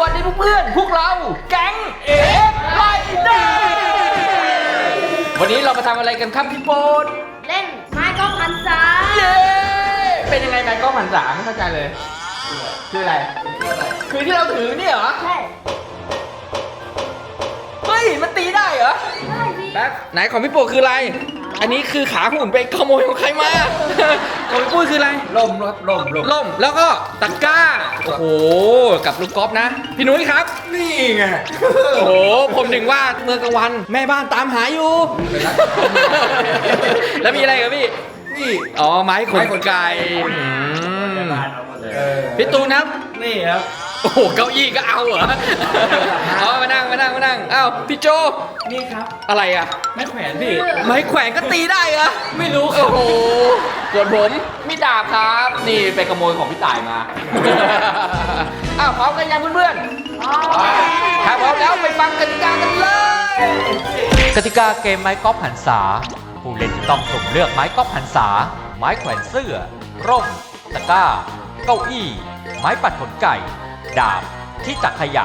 วัสดีเพื่อนๆพวกเราแก๊งเอฟไลเดอร์วันนี้เรามาทำอะไรกันครับพี่โป๊ดเล่นไม้ก็พันษาเย้เป็นยังไงแมนก็หันสามไม่เข้าใจเลยคืออะไรคือที่เราถือเนี่ยเหรอใช่เฮ้ยมันตีได้เหรอได้พี่แป๊บไหนของพี่โป๊ดคืออะไร อันนี้คือขาหุ่นไปขโมยของใครมา ของพี่ปุ้ยคืออะไร ล่มครับล่มล่มล่มแล้วก็ตะกร้า โอ้โห กับลูกกอล์ฟนะ พี่นุ้ยครับ นี่ไง โอ้โห ผมถึงว่าเมื่อกลางวันแม่บ้านตามหาอยู่ แล้วมีอะไรกับพี่ นี่ อ๋อ ไม้ขนไก่อืมพี่ตูนครับ นี่ครับ โอ้โหเก้าอี้ก็เอาเหรออ๋อมานั่งมานั่งมานั่งอ้าวพี่โจนี่ครับอะไรอะ ไม่แขวนพี่ ไม้แขวนก็ตีได้เหรอไม่รู้โอ้โหส่วนผมมีดาบครับ นี่ไปขโมยของพี่ต่ายมา อ้าวพร้อมกันยังเพื่อนๆอ๋อถ้าพร้อมแล้วไปฟังกติกากันเลย กติกาเกมไม้กอล์ฟหันษา ผู้เล่นจะต้องสุ่มเลือกไม้กอล์ฟหันษา ไม้แขวนเสื้อ ร่ม ตะกร้า เก้าอี้ ไม้ปัดขนไก่ ดาบ ที่จักรขยะ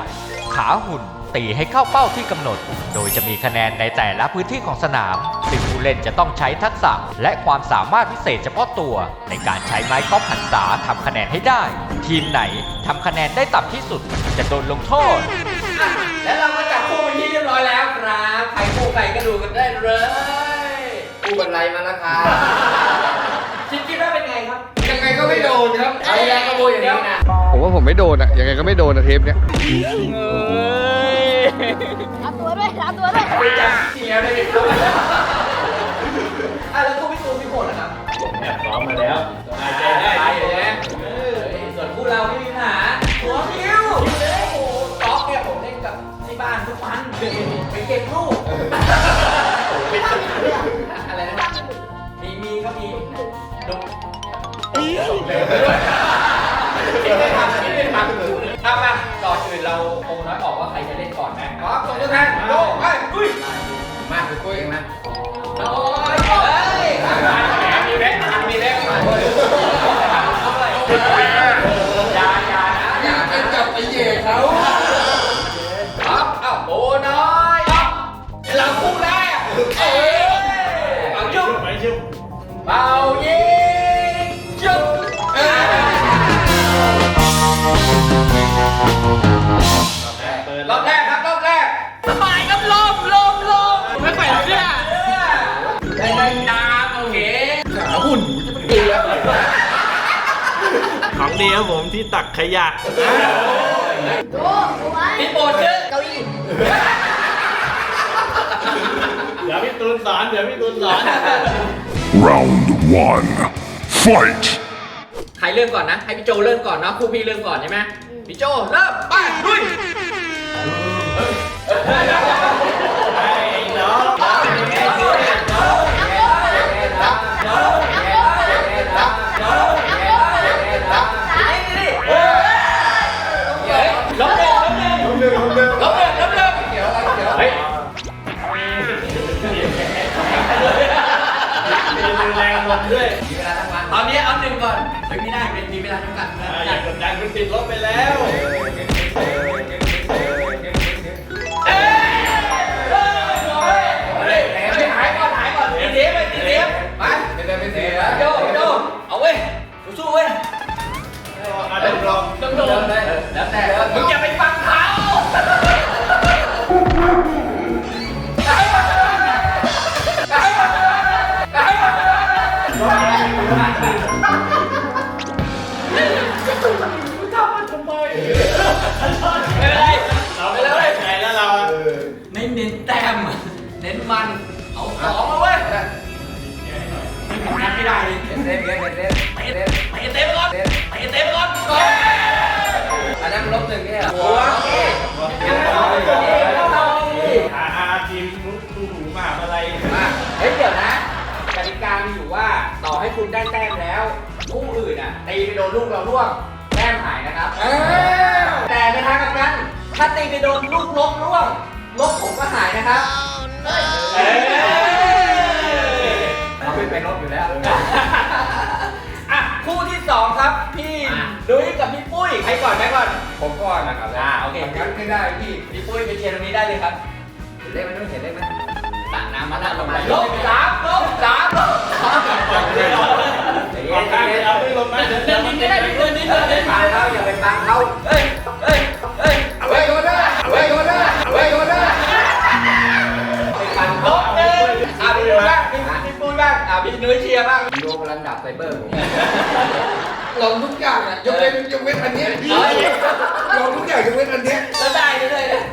ขาหุ่น ตีให้เข้าเป้าที่กำหนด โดยจะมีคะแนนในแต่ละพื้นที่ของสนาม ซึ่งผู้เล่นจะต้องใช้ทักษะและความสามารถพิเศษเฉพาะตัว ในการใช้ไม้กอล์ฟหันษาทำคะแนนให้ได้ ทีมไหนทำคะแนนได้ต่ำที่สุด จะโดนลงโทษ แล้วเราก็จับคู่เป็นที่เรียบร้อยแล้วครับใครคู่ใครก็ดูกันได้เลยกูบันไลมาแล้วครับคิดคิดว่าเป็น ก็ไม่โดนครับไอ้แรงกระโบยอย่างนี้นะผมว่าผมไม่โดนอะยังไงก็ไม่โดนอะเทปเนี้ยเอ้ยรับตัวด้วยรับตัวด้วยไปจับเสียเลยครับอะแล้วคู่พี่ตูนพี่โหดนะครับแอบซ้อมมาแล้วสบายใจได้ไปเลยนะเออส่วนคู่เราไม่มีปัญหาหัวคิวโอ้โหก๊อฟเนี่ยผมเล่นกับที่บ้านทุกวันไปเก็บลูก เลยคิดไม่ทันคิดไม่ทันเอามาก่อนอื่นเราคงน้อยออกว่าใครจะเล่นก่อนนะขอส่งตัวแทนโดไปลุยมาไปคุยกันนะโอ้ยเฮ้ยมีแบ็คมีแบ็คมาอย่าอย่านะอย่าไปจับไอ้เหย่เขาครับอ้าโบน้อยเราคู่แรกเอ้ยเอาจุ๊บไปชิวเป่ายิ ของดีครับผมที่ตักขยะ ดูดูไว้พี่โปรดชื่อเก้าอี้เดี๋ยวพี่ตูนสอนเดี๋ยวพี่ตูนสอน Round one. Fight! ใครเริ่มก่อนนะ ให้พี่โจเริ่มก่อนเนาะครูพี่เริ่มก่อนใช่ไหมพี่โจเริ่มไปลุย ด้วยมีเวลาทั้งวันตอนนี้เอาหนึ่งก่อนไม่ได้เป็นมีเวลาจำกัดนะอยากกดดันคุณติดลบไปแล้วเอ้ยเอ้ยเฮ้ย ไม่ได้เลยเต้นเต้นเต้นเต้นเตะเตะเตะก่อนเตะเตะก่อนอันนั้นลบหนึ่งนี่เหรอหัวอาอาทีมนุ๊กตูหูมาอะไรมาเฮ้ยเดี๋ยวนะกติกามีอยู่ว่าต่อให้คุณได้แต้มแล้วคู่อื่นอะตีไปโดนลูกเราร่วงแต้มหายนะครับแต่ในทางกัน ถ้าตีไปโดนลูกลบร่วงลบผมก็หายนะครับเอ้ยเราไม่ไปลบอยู่แล้ว ยใครก่อนไหมก่อน ผมก่อนนะครับอ่าโอเค งั้นไม่ได้พี่พี่ปุ้ยไปเชียร์ตรงนี้ได้เลยครับเห็นเลขไหมต้องเห็นเลขไหมตักน้ำมาตักลงมาลบสามลบสามลบสามออกข้างเลยเอาไม่ลงนะเดี๋ยวเดี๋ยวมันจะได้ไม่เกินนิดเอเดียวอไปฟังเขาอย่าไปฟังเขาเฮ้ยเฮ้ยเฮ้ยเอาไว้โดนนะเอาไว้โดนนะเอาไว้โดนนะไปฟันลบหนึ่งอะพี่ปุ้ยบ้างพี่พี่ปุ้ยบ้างอะพี่นุ้ยเชียร์บ้างโยกระดับไซเบอร์ผมลองทุกอย่างอะ ยกเว้นยกเว้นอันเนี้ยเฮ้ยลองทุกอย่างยกเว้นอันเนี้ยแล้วได้เรื่อยๆเลย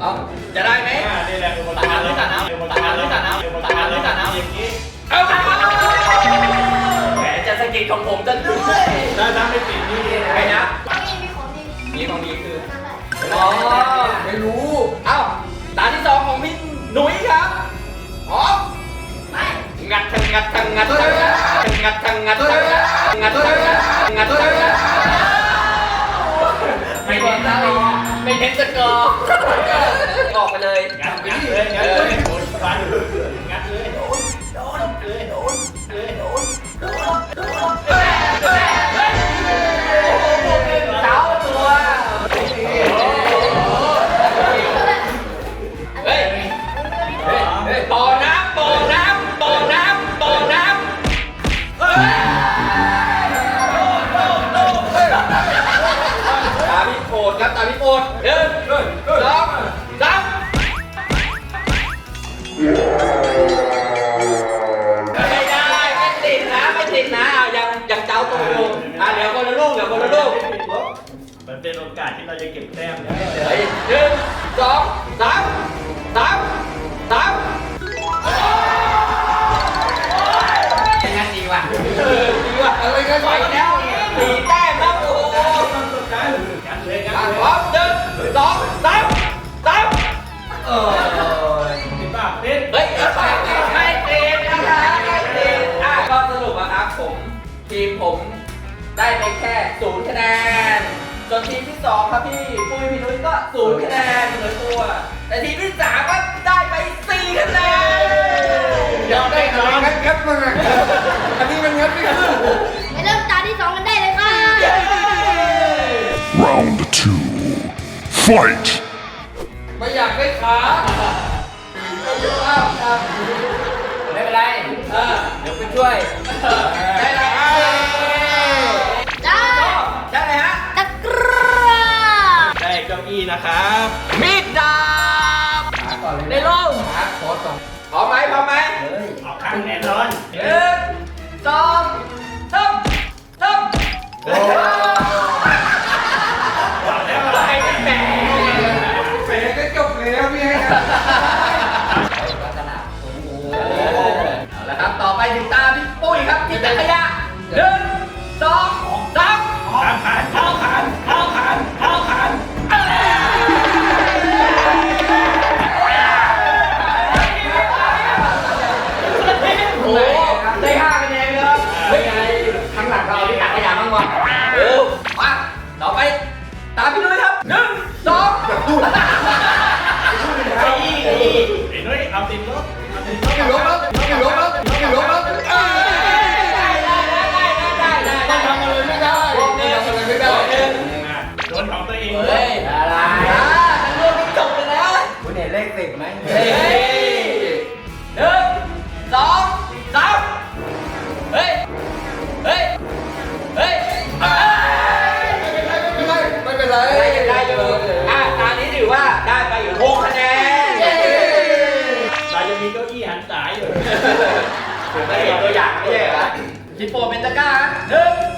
เอาจะได้ไหมอ่านี่แหละอุปกรณ์เลยอุปกรณ์เลยอุปกรณ์เลยอุปกรณ์เลยอย่างนี้เอาแหมจะสะกิดของผมจะด้วยถ้าถ้าไม่ติดนี่ใครนะนี่มีของดีมีของดีคือนั่นแหละอ๋อไม่รู้เอ้าตาที่สองของพี่หนุ่ยครับพร้อมไปงัดทั้งงัดทั้งงัดทั้งงัดทั้งงัดทั้งงัดทั้ง งัดทั้งงัดทั้งงัดไม่เน้นสกอร์ไม่เน้นสกอร์ออกไปเลย งัดงัดเลยงัดเลย ไม่ได้ไม่ติดนะไม่ติดนะอะยังยังเจ้าตัวอยู่อะเดี๋ยวคนละลูกเดี๋ยวคนละลูกมันเป็นโอกาสที่เราจะเก็บแต้มนะเฮ้ยหนึ่งสองสามสามสามเป็นงั้นดีว่ะเออดีว่ะอะไรกันไปแล้วสี่แต้มครับโอ้โหงัดเลยงัดอะเลยพร้อมหนึ่งสองสาม ได้ไปแค่ศูนย์คะแนนส่วนทีมที่สองครับพี่ปุ้ยพี่นุ้ยก็ศูนย์คะแนนเหมือนตัว แต่ทีมที่สามก็ได้ไปสี่คะแนนอยากได้อะไรงัดงัดมึงอะอันนี้มันงัดไม่ขึ้นไปเริ่มตาที่สองกันได้เลยค่ะ Round two. Fight! ไม่อยากได้ขาไม่เป็นไรเออเดี๋ยวไปช่วยได้เลย นะครับมีดดาบขาก่อนเลยในร่มขาขอสองพร้อมไหมพร้อมไหมเฮ้ยออกข้างแน่นอนหนึ่งสองสามสามโอ้บอกแล้วไปกันแหมเฟก็จบแล้วพี่ให้นะลักษณะโอ้โหเอาละครับ ต่อไปถึงตาพี่ปุ้ยครับที่จะขยะหนึ่ สิบไหมเฮ้ยหนึ่งสองสามเฮ้ย เฮ้ย เฮ้ยเอ้ยไม่เป็นไรไม่เป็นไรได้ยังได้อยู่อะตอนนี้ถือว่าได้ไปอยู่หกคะแนนเราจะมีเก้าอี้หันสายอยู่ถือว่เห็นตัวอย่างไม่ใช่เหรอคิดโปเป็นตะกร้าหนึ่ง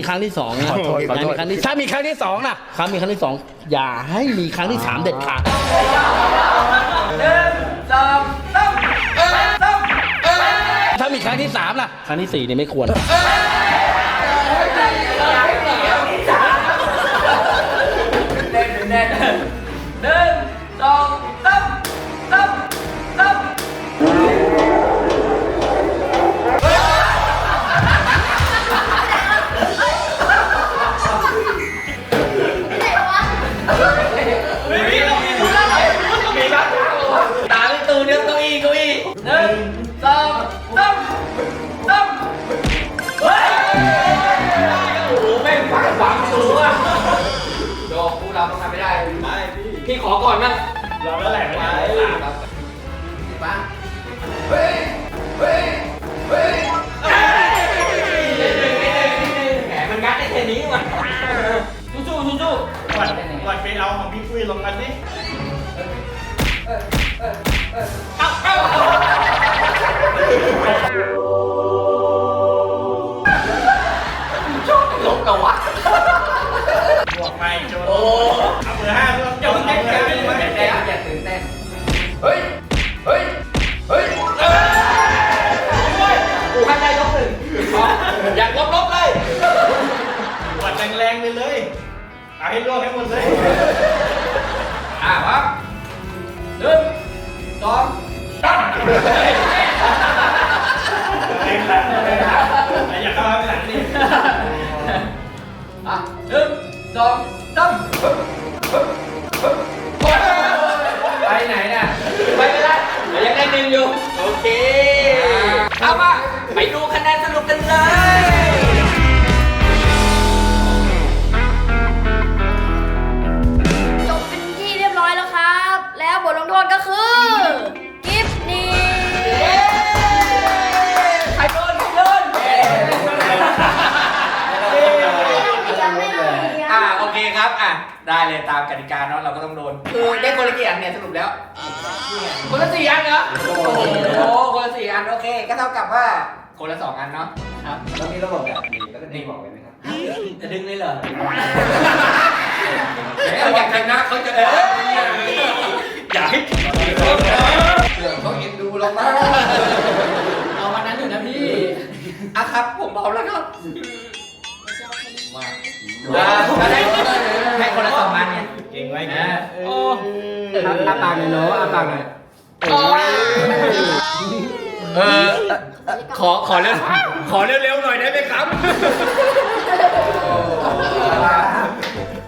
มีครั้งที่สองนะอย่าให้มีครั้งที่ถ้ามีครั้งที่สองนะครั้งมีครั้งที่สองอย่าให้มีครั้งที่สามเด็ดขาดหนึ่งสองสามสามถ้ามีมีครั้งที่สามล่ะ ครั้งที่สี่นี่ไม่ควรเล่นเล่นหนึ่งสอง ขอก่อนนะเราแล้วแหละไม่ได้สามมาเฮ้ย เฮ้ย เฮ้ยแหมมันงัดได้แค่นี้มันสู้สู้สู้ก่อนก่อนไปเอาของพี่ปุ้ยลงมาสิลง สองสามแรงหลังเลยนะอย่าเข้าข้างหลังนี่อะหนึ่งสอง โทษก็คือกิฟต์นี่ใครโดนใครโดนยังไม่รู้อ่าโอเคครับอะได้เลยตามกติกาเนาะเราก็ต้องโดน คือได้คนละกี่อันเนี่ยสรุปแล้ว คนละสี่อันเหรอโอ้โหคนละสี่อันโอเค ก็เท่ากับว่าคนละสองอันเนาะครับแล้วมีระบบแบบนี้แล้วก็ดีบอกเลยไหมครับจะดึงเลยเหรอเขาอยากชนะเขาจะได้อ ยากให้เผื่อเขาเอ็นดูเรามากเอาวันนั้นอยู่นะพี่อะครับ ผมเอาแล้วครับอ่าก็ได้ให้คนละสองอันไงเก่งไว้อ่าโอ้อาอาปากหน่อยเนาะอาปากหน่อยเออขอขอเร็วขอเร็วๆหน่อยได้ไหมครับ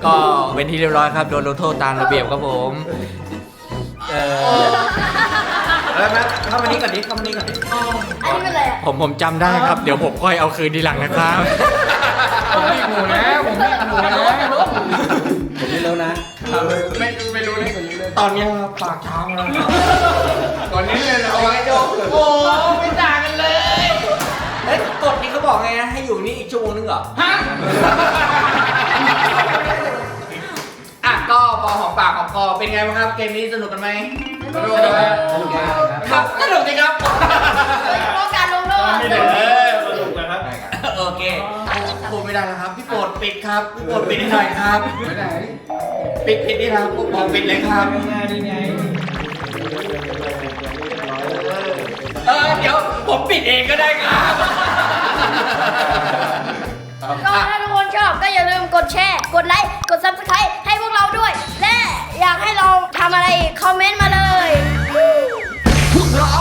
ก็เป็นที่เรียบร้อยครับ โดนลงโทษตามระเบียบครับผม เออแล้วนะเข้ามานี้ก่อนดิเข้ามานี้ก่อนดิอันนี้เป็นอะไรอะผมผมจำได้ครับ เดี๋ยวผมค่อยเอาคืนทีหลังนะครับ ผมไม่หมูนะผมไม่หมูนะผมไม่รู้นะ ไม่ไม่รู้เลยตอนนี้ปากช้างแล้วตอนนี้เลยเอาไว้โจโอ้ไม่ต่างกันเลยเฮ้ยกฎนี้เขาบอกไงนะให้อยู่นี่อีกชั่วโมงนึงเหรอฮะ คอหอมปากหอมคอเป็นไงบ้างครับ เกมนี้สนุกกันไหมสนุกไหครับ สนุกดีครับโดยเการลงโทษสนุกนะครับ โอเคพูดไม่ได้แล้วครับ พี่โปรดปิดครับพี่โปรดปิดหน่อยครับ ปิดปิดนี่ครับผมปิดเลยครับเออเดี๋ยวผมปิดเองก็ได้ครับก็ถ้าทุกคนชอบก็อย่าลืมกดแชร์ กดไลค์ กดซับสไคร b e ด้วย และอยากให้เราทำอะไรคอมเมนต์มาเลย พวกเรา